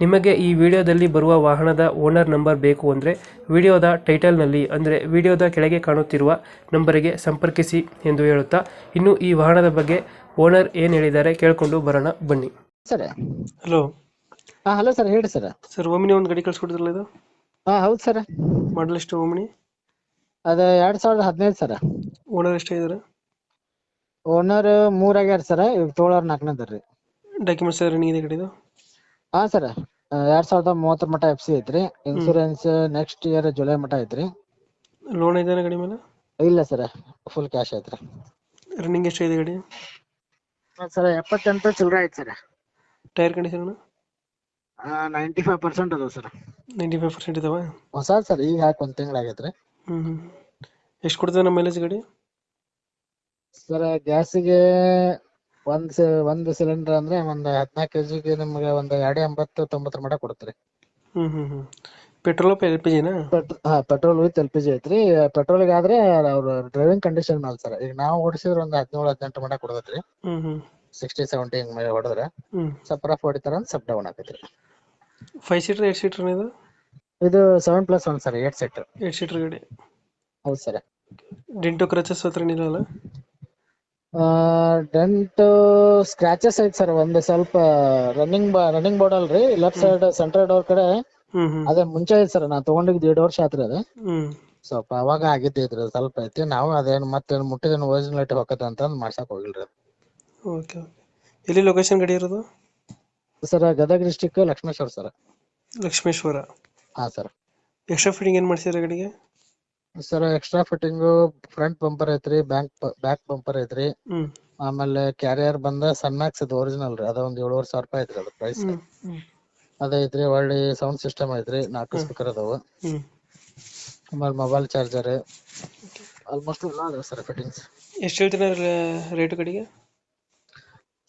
ನಿಮಗೆ ಈ ವಿಡಿಯೋದಲ್ಲಿ ಬರುವ ವಾಹನದ ಓನರ್ ನಂಬರ್ ಬೇಕು ಅಂದರೆ ವಿಡಿಯೋದ ಟೈಟಲ್ನಲ್ಲಿ ಅಂದರೆ ವಿಡಿಯೋದ ಕೆಳಗೆ ಕಾಣುತ್ತಿರುವ ನಂಬರಿಗೆ ಸಂಪರ್ಕಿಸಿ ಎಂದು ಹೇಳುತ್ತಾ ಇನ್ನು ಈ ವಾಹನದ ಬಗ್ಗೆ ಓನರ್ ಏನು ಹೇಳಿದ್ದಾರೆ ಕೇಳಿಕೊಂಡು ಬರೋಣ ಬನ್ನಿ. ಸರ್. ಹಲೋ. ಹಾಂ ಹಲೋ ಸರ್ ಹೇಳಿ ಸರ್. ಸರ್ ಓಮಿನಿ ಒಂದು ಗಾಡಿ ಕಳಿಸ್ಕೊಡಿದ್ರಲ್ಲ ಇದು? ಹಾಂ ಹೌದು ಸರ್. ಮಾಡಲ್ ಎಷ್ಟು ಒಮ್ಮಿನಿ ಅದು ಎರಡು ಸಾವಿರದ ಹದಿನೈದು ಸರ್. ಓನರ್ ಎಷ್ಟಾಗಿದ್ದಾರೆ ಓನರ್ ಮೂರಾಗ್ಯಾರ ಸರ್ ಈಗ ನಾಲ್ಕನೇ ನಾಲ್ಕನೇದರ್ ರೀ. ಡಾಕ್ಯುಮೆಂಟ್ಸ್ ರನ್ನಿಂಗ್ ಇದೆ ಗಾಡಿದು ಹಾ ಸರ್ ಎರಡ್ ಸಾವಿರದ ಮೂವತ್ತರ ಮಟ ಎಫ್ ಸಿ ಐತ್ರಿ. ಇನ್ಸೂರೆನ್ಸ್ ನೆಕ್ಸ್ಟ್ ಇಯರ್ ಜುಲೈ ಮಟ್ಟ ಐತ್ರಿ. ಲೋನ್ ಇದೆ ಗಡಿ ಮೇಲೆ? ಇಲ್ಲ ಸರ್ ಫುಲ್ ಕ್ಯಾಶ್ ಐತ್ರಿ. ರನ್ನಿಂಗ್ ಎಷ್ಟಾಗಿದೆ ಗಾಡಿ? ಸರ್ ಎಪ್ಪತ್ತೆಂಟು ಚಿಲ್ಲರೆ ಐತೆ sir. Tyre condition ninety five percent ಅದಾವ ಸರ್. ನೈಂಟಿ ಫೈವ್ ಪರ್ಸೆಂಟ್ ಇದಾವ? ಹೊಸ ಸರ್ ಈಗ ಹಾಕಿ ಒಂದು ತಿಂಗಳ ಆಗೈತ್ರಿ. ಹ್ಞೂ ಹ್ಞೂ ಎಷ್ಟು ಕೊಡ್ತದೆ ನಮ್ಮ ಮೈಲೇಜ್ ಗಾಡಿ? ಸರ್ ಗ್ಯಾಸಿಗೆ ಒಂದ್ ಸಿ- ಒಂದ್ ಸಿಲಿಂಡರ್ ಅಂದ್ರೆ ಒಂದ್ ಹದಿನಾಲ್ಕು ಕೆಜಿಗೆ ನಿಮ್ಗೆ ಒಂದ್ ಎರಡು ಎಂಬತ್ತು ತೊಂಬತ್ತರ ಮಟ ಕೊಡ್ತೀರಿ. ಪೆಟ್ರೋಲ್ ಎಲ್ ಪಿ ಜಿನಾ ಪೆಟ್ರೋ ಹಾ petrol with L P G ಐತ್ರಿ. ಪೆಟ್ರೋಲ್ ಆದ್ರೆ ಅವ್ರ ಡ್ರೈವಿಂಗ್ ಕಂಡೀಷನ್ ಮೇಲೆ ಸರ್ ಈಗ ನಾವು ಓಡಿಸಿದ್ರೆ ಒಂದ್ ಹದಿನೇಳು ಹದಿನೆಂಟು ಮಟ ಕೊಡ್ತೈತ್ರಿ. ಹ್ಞೂ ಹ್ಞೂ ಸಿಕ್ಸ್ಟಿ ಸೆವೆಂಟಿ ಹಿಂಗ್ ಮೇಲೆ ಹೊಡೆದ್ರೆ ಹ್ಞೂ ಸ್ವಲ್ಪ ರಫ್ ಹೊಡಿತಾರ ಅಂತ ಸ್ವಲ್ಪ ಡೌನ್ ಆಕೈತ್ರಿ. ಫೈವ್ ಸೀಟರ್ ಏಟ್ ಸೀಟರ್ ಇದು? ಇದು seven plus one sir eight seater eight seater ಗಾಡಿ. ಹೌದು ಸರ್ ಡಿಂಟು ಕ್ರಚಸ್ ಹತ್ರ ಏನಿಲ್ಲ ಡೆಂಟ್ ಸ್ಕ್ರಾಚಸ್ ಐತ್ ಸರ್ ಒಂದ್ ಸ್ವಲ್ಪ ರನ್ನಿಂಗ್ ರನ್ನಿಂಗ್ ಬೋರ್ಡ್ ಅಲ್ರಿ. ಲೆಫ್ಟ್ ಸೈಡ್ ಸೆಂಟರ್ ಡೋರ್ ಕಡೆ ಅದೇ ಮುಂಚೆ ಐತ್ ಸರ್ ನಾ ತಗೊಂಡಿದ್ ಎರಡು ವರ್ಷ ಆತ್ರಿ ಅದ. ಸ್ವಲ್ಪ ಅವಾಗ ಆಗಿದ್ದೆ ಇದ್ರಿ ಸ್ವಲ್ಪ ಐತಿ. ನಾವು ಅದೇನ್ ಮತ್ತೇನ್ ಮುಟ್ಟಿದೇನು ಒರಿಜಿನಲ್ ಐಟಿ ಹೋಗತ್ತ ಅಂತ ಮಾಡ್ಸಕ್ ಹೋಗಿಲ್ರಿ. Okay okay. ಎಲ್ಲಿ ಲೊಕೇಶನ್ ಗಾಡಿ ಇರೋದು? Sir Gadag district Lakshmeshwar sir Lakshmeshwar. ಹಾ ಸರ್ ಎಕ್ಸ್ಟ್ರಾ ಫಿಟ್ಟಿಂಗ್ ಏನು ಮಾಡ್ಸಿದ್ರೆ ಗಾಡಿಗೆ? Sir extra fitting front bumper ಐತ್ರಿ ಬ್ಯಾಂಕ್ ಬ್ಯಾಕ್ ಬಂಪರ್ ಐತ್ರಿ. ಆಮೇಲೆ ಕ್ಯಾರಿಯರ್ ಬಂದ ಸನ್ಮ್ಯಾಕ್ಸ್ ಇದು ಒರಿಜಿನಲ್ ರೀ ಅದ ಒಂದ್ ಏಳುವರೆ ಸಾವಿರ ರೂಪಾಯಿ ಐತ್ರಿ ಅದ ಪ್ರೈಸ್ ಅದ ಐತ್ರಿ ಒಳ್ಳೆ ಸೌಂಡ್ ಸಿಸ್ಟಮ್ ಐತ್ರಿ ನಾಲ್ಕು ಸ್ಪೀಕರ್ ಅದಾವ. ಆಮೇಲೆ ಮೊಬೈಲ್ ಚಾರ್ಜರ್ ಆಲ್ಮೋಸ್ಟ್ ಎಲ್ಲ ಅದಾವ ಸರ್ ಫಿಟ್ಟಿಂಗ್ಸ್ ಎಷ್ಟು ಹೇಳ್ತೀರ ರೇಟ್ ಕಡೆಗೆ?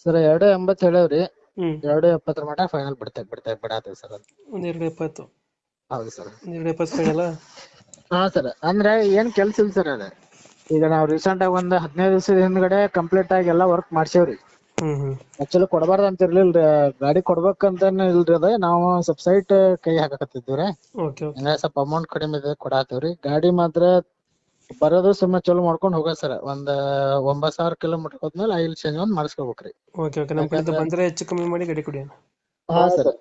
ಸರ್ ಎರಡು ಎಂಬತ್ತು ಹೇಳೇವ್ರಿ ಎರಡು ಎಪ್ಪತ್ತರ ಮಟ ಫೈನಲ್ ಬಿಡ್ತೇವೆ ಬಿಡ್ತೇವೆ ಬಿಡಾತೇವೆ ಸರ್ ಅದು. ಒಂದು ಎರಡು ಎಪ್ಪತ್ತು. ಹೌದು ಸರ್ ಒಂದ್ ಎರಡು ಎಪ್ಪತ್ತು ಫೈನಲ್ಲ ಹಾ ಸರ್. ಅಂದ್ರೆ ಏನ್ ಕೆಲ್ಸ ಇಲ್ಲ ಸರ್ ಅದ. ಈಗ ನಾವು ರೀಸೆಂಟ್ ಆಗಿ ಒಂದ್ ಹದಿನೈದು ದಿವಸದ ಹಿಂದ್ಗಡೆ ಕಂಪ್ಲೀಟ್ ಆಗಿ ಎಲ್ಲಾ ವರ್ಕ್ ಮಾಡ್ಸೇವ್ರಿ. ಹ್ಮ್ ಹ್ಮ್. ಆಕ್ಚುಲಿ ಕೊಡಬಾರ್ದು ಅಂತ ಇರ್ಲಿಲ್ರಿ. ಗಾಡಿ ಕೊಡ್ಬೇಕಂತಾನೆ ಇಲ್ರಿ ಅದ. ನಾವು ಸ್ವಲ್ಪ ಸೈಟ್ ಕೈ ಹಾಕಕತ್ತಿದ್ವಿ ಓಕೆ ಸ್ವಲ್ಪ ಅಮೌಂಟ್ ಕಡಿಮೆ ಇದೆ ಕೊಡಾತೇವ್ರಿ ಗಾಡಿ ಮಾತ್ರ ಬರೋದು ಸುಮ್ಮನೆ ಚಲೋ ಮಾಡ್ಕೊಂಡು ಹೋಗೋದ್ ಸರ್. ಒಂದ್ ಒಂಬತ್ ಸಾವಿರ ಕಿಲೋಮೀಟರ್ ಹೋದ್ಮೇಲೆ ಆಯಿಲ್ ಚೇಂಜ್ ಒಂದ್ ಮಾಡಿಸ್ಕೋಬೇಕ್ರಿ. Okay okay. ನಮ್ಮ ಕಡೆಯಿಂದ ಬಂದ್ರೆ ಹೆಚ್ಚು ಕಮ್ಮಿ ಮಾಡಿ ಗಾಡಿ ಕೊಡಿ ಹಾ ಸರ್.